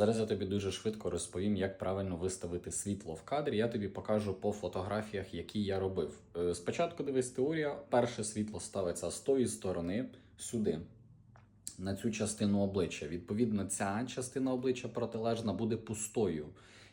Зараз я тобі дуже швидко розповім, як правильно виставити світло в кадрі. Я тобі покажу по фотографіях, які я робив. Е, Спочатку дивись теорія. Перше світло ставиться з тої сторони сюди. На цю частину обличчя. Відповідно, ця частина обличчя протилежна буде пустою.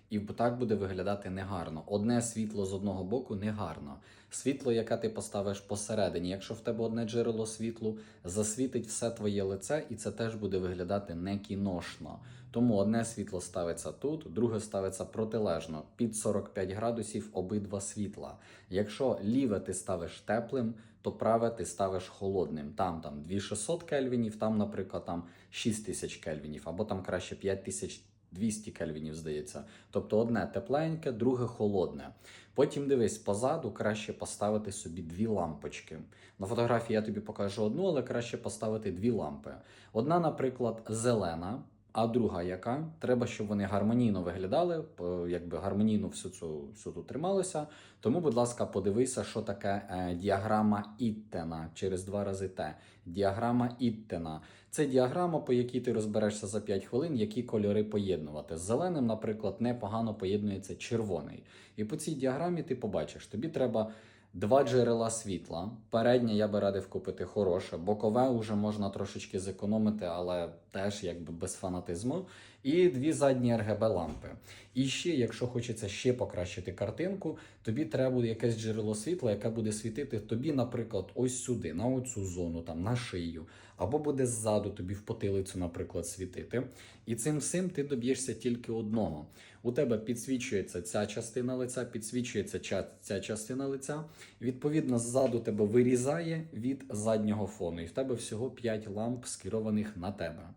І так буде виглядати негарно. Одне світло з одного боку негарно. Світло, яке ти поставиш посередині, якщо в тебе одне джерело світлу, засвітить все твоє лице, і це теж буде виглядати не кіношно. Тому одне світло ставиться тут, друге ставиться протилежно під 45 градусів обидва світла. Якщо ліве ти ставиш теплим, то праве ти ставиш холодним. Там там 2600 кельвінів, там, наприклад, там 6000 кельвінів, або там краще 5200 кельвінів, здається. Тобто одне тепленьке, друге холодне. Потім дивись, позаду краще поставити собі дві лампочки. На фотографії я тобі покажу одну, але краще поставити дві лампи. Одна, наприклад, зелена. А друга яка? Треба, щоб вони гармонійно виглядали, якби гармонійно всю цю всю тут трималося. Тому, будь ласка, подивися, що таке е, діаграма Іттена через два рази Т. Діаграма Іттена. Це діаграма, по якій ти розберешся за 5 хвилин, які кольори поєднувати. З зеленим, наприклад, непогано поєднується червоний. І по цій діаграмі ти побачиш, тобі треба. Два джерела світла. Переднє я би радив купити хороше, бокове вже можна трошечки зекономити, але теж якби без фанатизму. І дві задні RGB лампи. І ще, якщо хочеться ще покращити картинку, тобі треба буде якесь джерело світла, яке буде світити тобі, наприклад, ось сюди, на оцю зону, там на шию, або буде ззаду тобі в потилицю, наприклад, світити. І цим всім ти доб'єшся тільки одного. У тебе підсвічується ця частина лиця, підсвічується ця частина лиця. Відповідно, ззаду тебе вирізає від заднього фону, і в тебе всього 5 ламп скерованих на тебе.